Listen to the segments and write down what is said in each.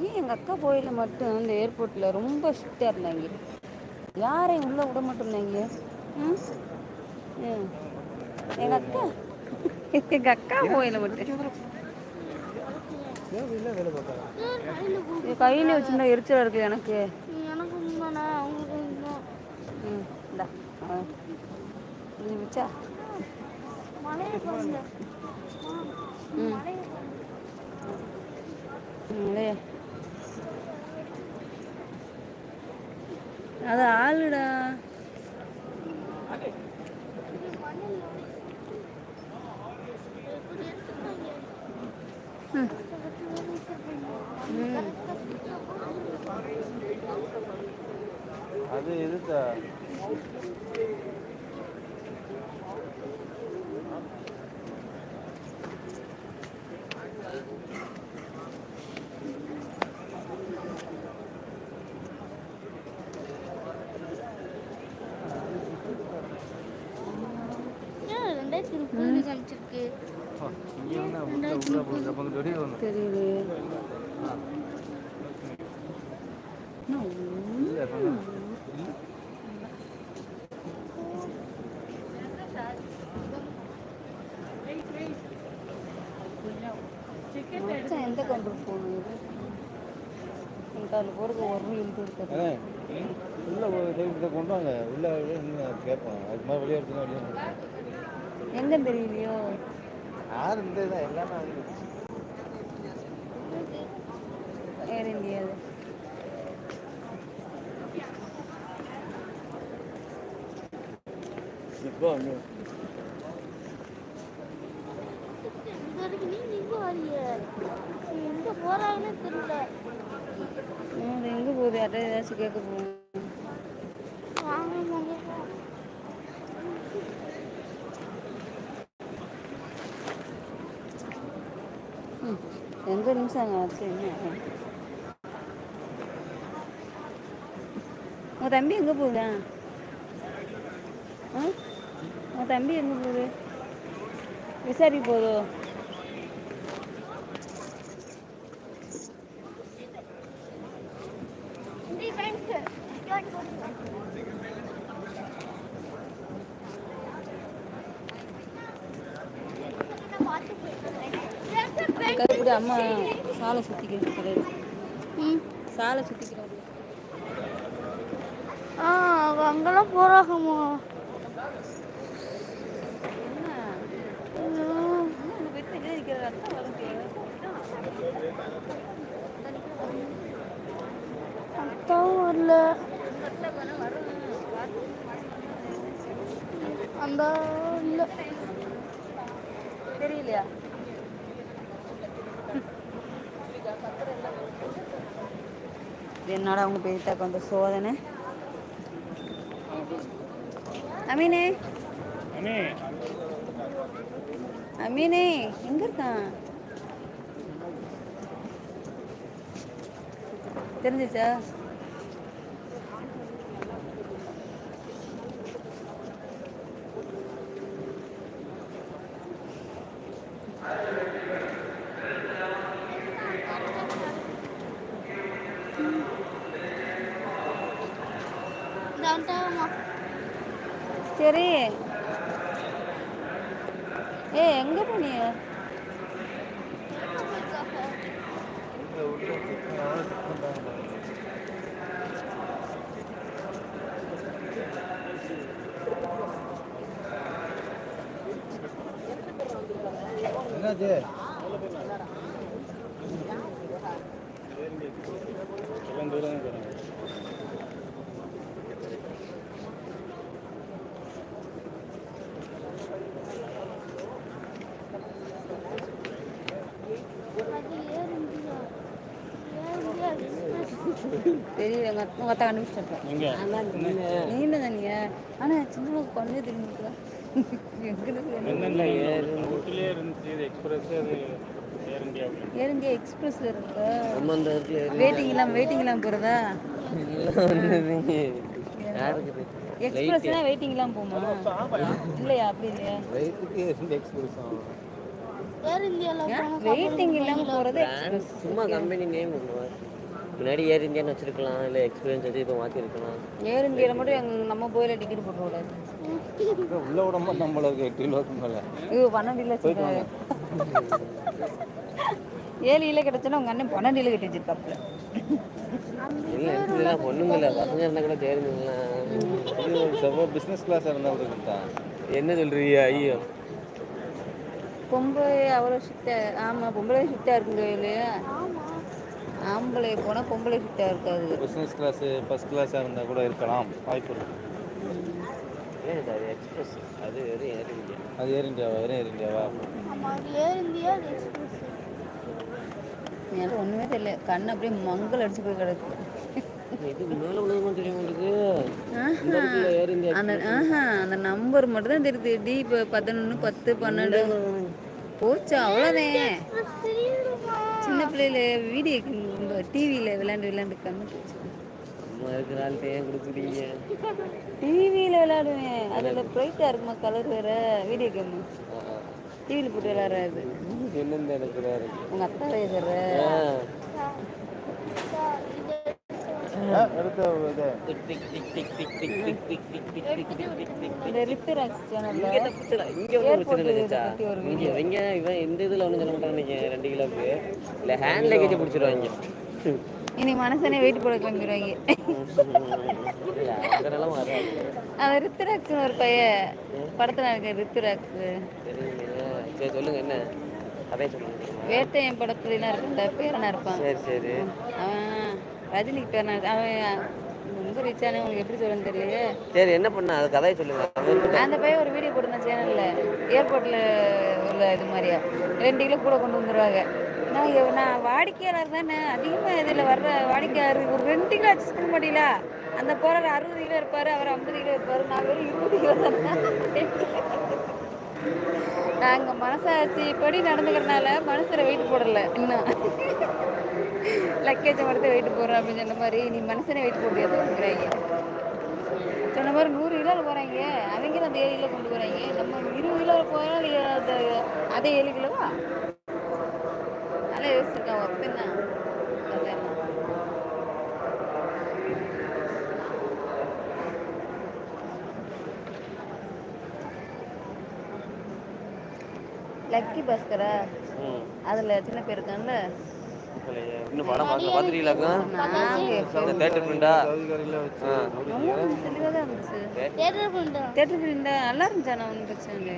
ஏன் எங்கள் அக்கா போயில மட்டும் இந்த ஏர்போர்ட்டில் ரொம்ப ஸ்ட்ரிக்டாக இருந்தாங்க? யாரையும் உள்ளே விட மாட்டேருந்தாங்க ம்? ம். எங்கள் அக்கா? எங்கள் அக்கா போயில மட்டும். கையில் வச்சுருந்தா எரிச்சலாக இருக்குது எனக்கு. எனக்கு ம் இந்தா. ஆ. இது வச்சா மழையை பாருங்க ம் மழையை இல்லையா அது ஆளுடா. அது எதுக்கா ஏன் ரெண்டாயிரத்தி முப்பது காமிச்சிருக்கு இங்கே வந்து உள்ள உள்ள போகிற பங்கு வெளியே ஒன்று தெரியுது இல்லை பண்ண மச்சான் எந்த கவுண்டர் போகணும் இது எனக்கு அதில் போகிறதுக்கு ஒரு இழுத்து எடுத்தது அண்ணே உள்ள இதை கொண்டு வாங்க. உள்ள கேட்போம் அதுக்கு மாதிரி வெளியே வந்துருக்கோம் எங்கே தெரியலையோ யார் இந்த இதான் எல்லாமே ஏர் இந்தியா இப்போ வந்து எங்க போறாங்கன்னு தெரியல. அது எங்கே போகுது யார்ட்ட ஏதாச்சும் கேட்க போகணும் எந்த நிமிஷம் ஆச்சு? என்ன? உங்கள் தம்பி எங்கே போகுதா? ஆ? உங்கள் தம்பி எங்கே போகுது? விசாரி போதோ கருப்படி அம்மா சாலை சுற்றிக்கிறது ம். சாலை சுற்றிக்கிறது ஆ அங்கெல்லாம் போறாகம்மா என்ன ம், உங்கள் வீட்டில் எங்கே இருக்கிற ரத்தம் வருது அத்தாவும் வரல அந்த தெரியலையா? என்னடா அவங்க பேசிட்டாக்க வந்த சோதனை? அமீனே. அமீனே எங்க இருக்கான்? தெரிஞ்சிச்சா இந்த வந்துட்டாங்கம்மா சரி ஏ எங்க போனீங்க உள்ள உள்ள செக் பண்ணாலும் செக் பண்ணுறாங்க என்னாச்சு தெரியல அத்தை கண்டுபிடிச்சிட்டேன் நீண்ட தானீங்க ஆனா சின்ன கொஞ்சம் தெரிஞ்சுக்கலாம் ஏர் இந்தியா எக்ஸ்பிரஸ்ல இருக்கா? வெயிட்டிங் இல்லாம வெயிட்டிங் இல்லாம போறதா? எக்ஸ்பிரஸ்னா வெயிட்டிங் இல்லாம இல்லையா அப்படி இல்லையா? வெயிட்டிங் இல்லாம போறது சும்மா கம்பெனி நேம் முன்னாடி ஏர் இந்தியான்னு வச்சிருக்கலாம் இல்லை எக்ஸ்பீரியன்ஸ் வச்சு இப்போ மாற்றிருக்கலாம் ஏர் இந்தியாவில் மட்டும் நம்ம போயில டிக்கெட் போட்டுக்கூடாது உள்ள விட மாட்டோம் போல இருக்கு எட்டு கிலோ மேலே ஐயோ பன்னெண்டு கிலோ ஏழு கிலோ கிடச்சுன்னா உங்கள் அண்ணன் பன்னெண்டு கிலோ கட்டி வச்சிருக்காப்புல இல்லை. பொண்ணுங்கள பசங்க இருந்தால் கூட தேர்ந்துங்களேன் செவ்வளோ பிஸ்னஸ் கிளாஸாக இருந்தால் கொடுத்தான் என்ன சொல்கிறீங்க ஐயோ? பொம்பளை அவ்வளோ சுத்த ஆமாம் பொம்பளை சுத்தாக இருக்குங்க இல்லையா ஆம்பளை போனால் பொம்பளை சுத்தாக இருக்காது. பிஸ்னஸ் கிளாஸு ஃபஸ்ட் கிளாஸாக இருந்தால் கூட இருக்கலாம். வாய்ப்பு இருக்குது எக்ஸ்பிரஸ் அது வெறும் ஏர் இந்தியா அது ஏர் இந்தியாவா வெறும் ஏர் இந்தியாவா ஏர் இந்தியா அது எக்ஸ்பிரஸ் எனக்கு ஒண்ணுமே தெரியல. கண்ணு அப்படியே மங்கள் அடிச்சு போய் கிடக்கு. இதுக்கு மேலே உள்ளது தெரியும் உங்களுக்கு? இந்த இடத்துல ஏர் இந்தியா அந்த ஆஹா அந்த நம்பர் மட்டும் தான் தெரியுது. டி இப்போ பதினொன்று பத்து பன்னெண்டு. போச்சு? அவ்வளோதான் சின்ன பிள்ளையில வீடியோ டிவியில் விளையாண்டு விளையாண்டு கண்ணு போச்சு. மறக்கிறாள் பெயர் கொடுத்துட்டீங்க டிவியில் விளையாடுவேன் அதுல ப்ரைட்டாக இருக்குமா கலர் வேற வீடியோ கேம் டிவியில போட்டு விளையாடுறது என்னென்ன எனக்கு உங்கள் அத்தா வயசுற ரெண்டு கிலோக்கு இல்ல ஹேண்ட் லக்கேஜ் பிடிச்சிருவாங்க இனி மனசனே வெயிட் போட கிளம்பிடுவாங்க. அந்த ரித்துராக்ஸ்னு ஒரு பையன் படத்தில் இருக்க ரித்துராக்ஸ் சரி சொல்லுங்க என்ன? அதே சொல்லுங்க. வேட்டையன் படத்துலலாம் இருக்குல்ல பேரனா இருப்பான். சரி சரி. அவன் ரஜினிக்கு பேரனா அவன் ரொம்ப ரிச்சானே உங்களுக்கு எப்படி சொல்லணும்னு தெரியலையே. சரி என்ன பண்ண? அது கதையை சொல்லுங்க. அவன். அந்த பையன் ஒரு வீடியோ போட்டிருந்தான் சேனலில் ஏர்போர்ட்டில் உள்ள இது மாதிரியா. ரெண்டு கிலோ கூட கொண்டு வந்துடுவாங்க நான் நான் வாடிக்கையாளர் தானே. அதிகமாக இதில் வர்ற வாடிக்கையாளர் ஒரு ரெண்டு கிலோ அட்ஜஸ்ட் பண்ண முடியல. அந்த போகிற அறுபது கிலோ இருப்பார் அவர் ஐம்பது கிலோ இருப்பார் நான் வெறும் இருபது கிலோ தானே. நாங்கள் மனசாட்சி படி நடந்துக்கிறனால மனசில் வெயிட் போடலை இன்னும். லக்கேஜை மட்டும் வெயிட் போடுறேன் அப்படின்னு சொன்ன மாதிரி நீ மனசனே வெயிட் போட்டு சொன்ன மாதிரி நூறு கிலோவில் போகிறாங்க அவங்களும் அந்த ஏழு கிலோ கொண்டு போகிறாங்க நம்ம இருபது கிலோ போனால் அந்த அதே ஏழு கிலோவா? யோசிச்சிருக்கேன் ஒப்பின்னா கல்யாணம் லக்கி பாஸ்கரா அதுல சின்ன பேர் இருக்கான்ல. இன்னும் படம் பார்க்கல. பாத்துட்டீங்களாக்கா தியேட்டர் ஃப்ரெண்டா தியேட்டர் ஃப்ரெண்டா நல்லா இருந்துச்சா நான் ஒன்று பிரச்சனை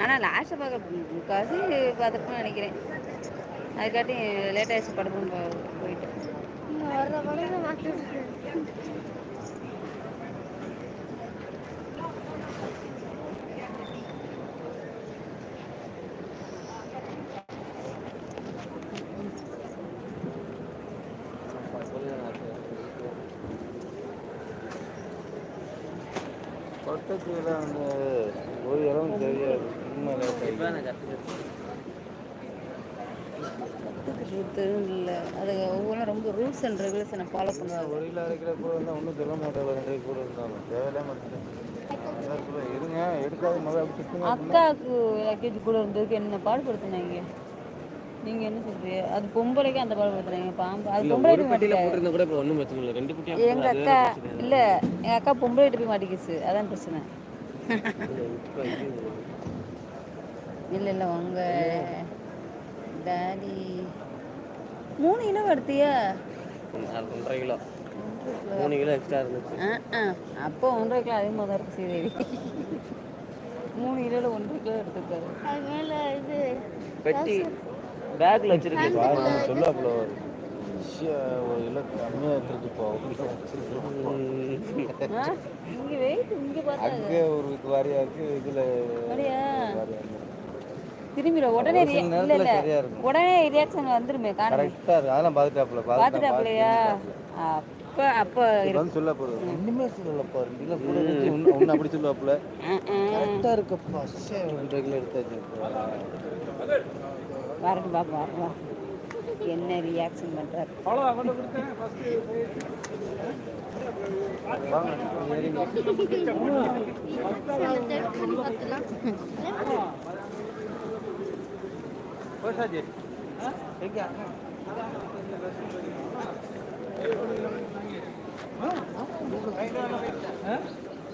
ஆனால் லாஸ்ட்டை பார்க்க முக்காசி பார்த்துருப்போம்னு நினைக்கிறேன். அதுக்காட்டி லேட் ஆயிடுச்சு படத்தும் போ- போயிட்டு. படம் கொட்டச்சியில் அந்த ஒரு இடம் தெரியாது. இல்லை. அது ஒவ்வொன்றும் ரொம்ப ரூல்ஸ் அண்ட் ரெகுலேஷனை ஃபாலோ பண்ணுவாங்க ஒரு கிலோ அரை கிலோ கூட இருந்தால் ஒன்றும் சொல்ல மாட்டாங்க. ரெண்டு கூட இருந்தாலும். தேவையில்லாம இருங்க எடுக்காத அக்காவுக்கு லக்கேஜ் கூட இருந்ததுக்கு என்ன பாடுபடுத்துனாங்க. நீங்கள் என்ன சொல்றீங்க? அது பொம்பளைக்கு அந்த பாடுபடுத்துனாங்க பாம்பு அது பொம்பளை பெட்டியில் மாட்டிக்க? போட்டிருந்தா கூட இப்போ ஒன்றும் பிரச்சனை இல்லை. ரெண்டு குட்டியாக எங்க அக்கா இல்ல. எங்க அக்கா பொம்பளை போய் மாட்டிக்கிச்சு. அதான் பிரச்சனை. இல்ல இல்ல உங்க டாடி மூணு கிலோ எடுத்தியா ஒன்றரை கிலோ. மூணு கிலோ எக்ஸ்ட்ரா இருந்துச்சு. அப்போ ஒன்றரை கிலோ அதிகமாக தான் இருக்கு சரி மூணு கிலோல ஒன்றரை கிலோ எடுத்துருக்காரு. அது மேலே இது பெட்டி பேக்கில் வச்சிருக்கு பாருங்க சொல்லாப்புல ஒரு இல்லை கம்மியாக அங்கே ஒரு வாரியா இருக்கு இதில் திரும்பிட உடனே இல்ல இல்ல. உடனே ரியாக்ஷன் வந்துருமே கரெக்டா அதெல்லாம் பாத்துட்டாப்ல பாத்துட்டாப்லயா அப்ப அப்ப இருந்து சொல்ல போறது. ஒண்ணுமே சொல்லல பாரு இல்ல கூட ஒண்ணு அப்படி சொல்லுவாப்ல கரெக்டா இருக்கப்பா. எடுத்தாச்சு. பாப்பா என்ன ரியாக்ஷன் பண்ணுறாரு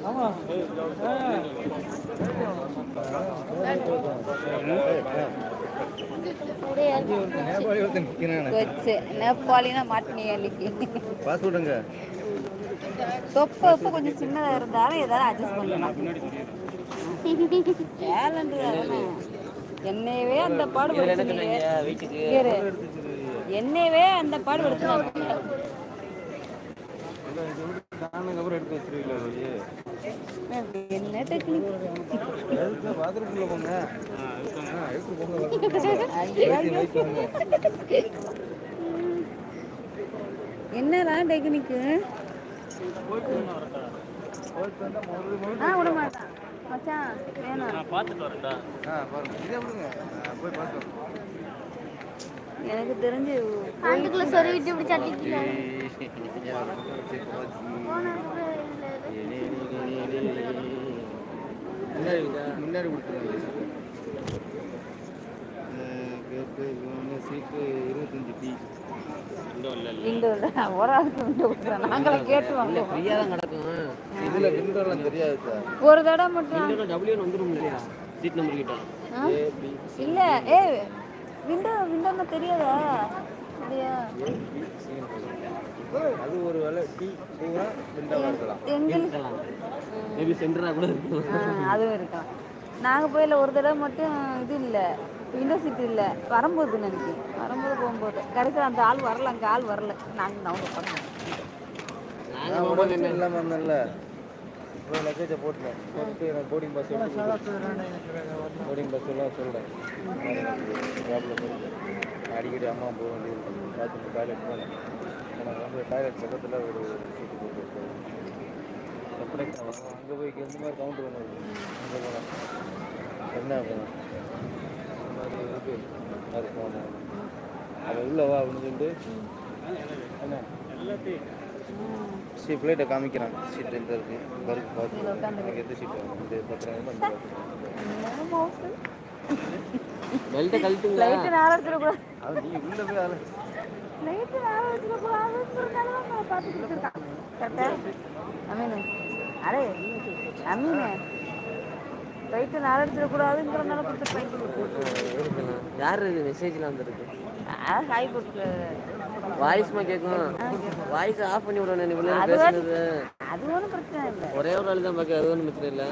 ஆமா ஆ. நேபாளினா தொப்பை தொப்பை கொஞ்சம் சின்னதாக இருந்தாலும் ஏதாவது அட்ஜஸ்ட் பண்ணலாம். என்னையவே அந்த பாடு இதுல என்ன படுத்துனீங்க சொன்னாங்க வீட்டுக்கு இரு. என்னையவே அந்த பாடு அப்புறம் எடுத்து வச்சிருக்கீங்களா என்ன டெக்னிக் எடுத்து பாத்ரூம்குள்ள போங்க. எடுத்து என்னடா டெக்னிக்கு ஆ விட மாட்டான் மச்சான் வேணாம். நான் பார்த்துட்டு வரேன்டா. ஆ பாருங்க. இதே விடுங்க. போய் பார்த்து எனக்கு தெரிஞ்சு ஆண்டுக்குள்ள சொருவிட்டு இப்படி சட்டிக்கல முன்னாடி கேட்டு சீட்டு இருபத்தஞ்சி டீ ஒரு தடவை மட்டும் இல்ல ஏ விண்டோ விண்டோன்னு தெரியாதா? இல்லையா அது ஒரு வேலை டீ இருக்கலாம். எங்களுக்கு மேபி கூட அதுவும் இருக்கலாம். நாங்கள் போயில ஒரு தடவை மட்டும் இது இல்லை விண்டோ சீட் இல்லை. வரும்போது நினைக்கிறேன். வரும்போது போகும்போது. கடைசியில் அந்த ஆள் வரல அங்கே ஆள் வரல. நாங்கள் நவுங்க பண்ணோம். நான் உடனே இல்லாமல் இருந்தேன்ல லக்கேஜை போட்டேன் போட்டு எனக்கு போர்டிங் பாஸ் போர்டிங் பஸ் எல்லாம் சொல்கிறேன் ப்ராப்ளம் போயிட்டு அடிக்கடி அம்மா போக வேண்டியது பார்த்து டாய்லெட் போனேன் எனக்கு வந்து டாய்லெட் பக்கத்தில் ஒரு சீட்டு போட்டு செப்பரேட் அங்கே போய் இந்த மாதிரி கவுண்டர் ஒன்று அங்கே போனேன் என்ன போனேன் இந்த மாதிரி அது போனேன் அது உள்ள வா அப்படின்னு சொல்லிட்டு. என்ன? எல்லாத்தையும் சீ ஃப்ளைட்டை காமிக்கிறான். சீட் எந்த இருக்கு? பருக்கு பார்த்து எனக்கு எந்த சீட் இந்த பத்திரம் பெல்ட்டை லைட்டு நேரம் வச்சிடக்கூடாது அது நீ உள்ள போய் ஆளு. லைட்டு நேரம் வச்சிடக்கூடாதுங்கிறதுனால பார்த்து கொடுத்துருக்கான். கரெக்டாக அமீனு. அரே அமீனு. லைட்டு நேரம் வச்சிடக்கூடாதுங்கிறதுனால கொடுத்துருப்பாங்க யார் இது? மெசேஜ்லாம் வந்திருக்கு. ஹாய் போட்டு வாய்ஸ்மா கேட்கும். வாய்ஸ் ஆஃப் பண்ணி விடணும் இவ்வளோ நேரம் பேசுனது. அது ஒன்றும் பிரச்சனை இல்லை. ஒரே ஒரு ஆள் தான் பார்க்க அது ஒன்றும் பிரச்சனை இல்லை.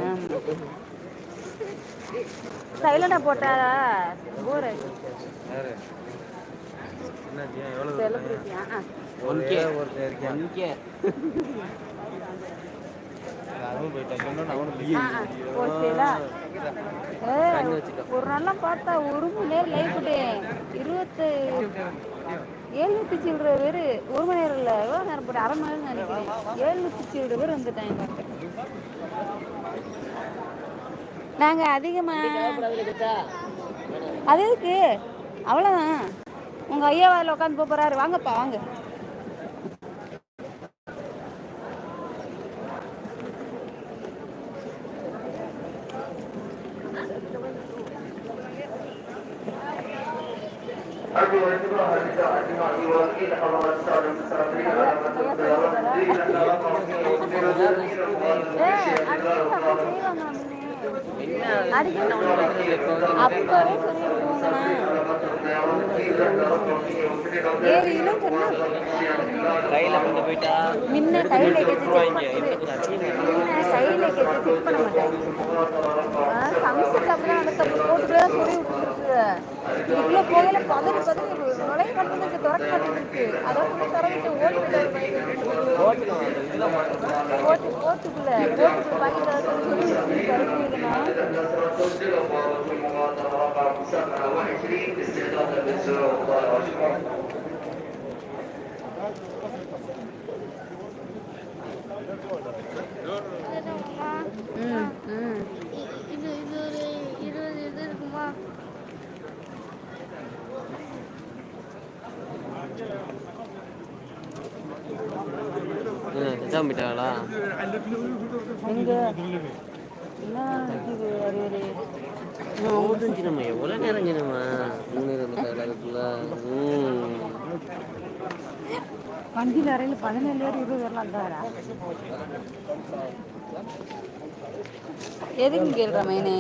சைலண்டாக போட்டாரா? போர். ஒரு நாளாக பார்த்தா ஒரு மணி நேரம் போட்டேன் இருபத்து ஏழ்நூத்தி சில்லற பேர் ஒரு மணி நேரம் இல்லை எவ்வளோ நேரம் போட்டு அரை மணி நேரம் நினைக்கிறேன் ஏழ்நூத்தி சில்லற பேர் வந்துட்டாங்க பார்க்க நாங்கள் அதிகமாக அது எதுக்கு? அவ்வளோதான் உங்கள் ஐயா அதில் உட்காந்து போகிறாரு வாங்கப்பா வாங்க. அப்பவே சொல்லியிருக்கோங்கண்ணா கொண்டு போயிட்டா முன்ன கையில கையில செக் பண்ண மாட்டாங்க போட்டுட்டு சொல்லி விட்டுருக்கு. இதுக்குள்ள போகல பதறி பதறி நுழைய மாட்டேங்குது திறக்க மாட்டேங்குது அதான் சொல்லி திறந்துட்டு ஓட்டு ஓட்டு ஓட்டுக்குள்ள ஓட்டுக்குள்ள பாக்கிட்டு சொல்லி திறக்குதுன்னா ம் ம் இது இது ஒரு இருபது இது இருக்குமா ம் இதான் போயிட்டாங்களா எங்க என்ன நினைக்குது அறிவுரை போதும் நம்ம? எவ்வளோ நேரம் சின்னம்மா மூணு இருந்துட்டாங்களா அதுக்குள்ள ம். வண்டியில் அறையில் பதினேழு பேர் இருபது பேர்லாம் இருந்தாரா? எதுக்கு கேள்ற மைனே?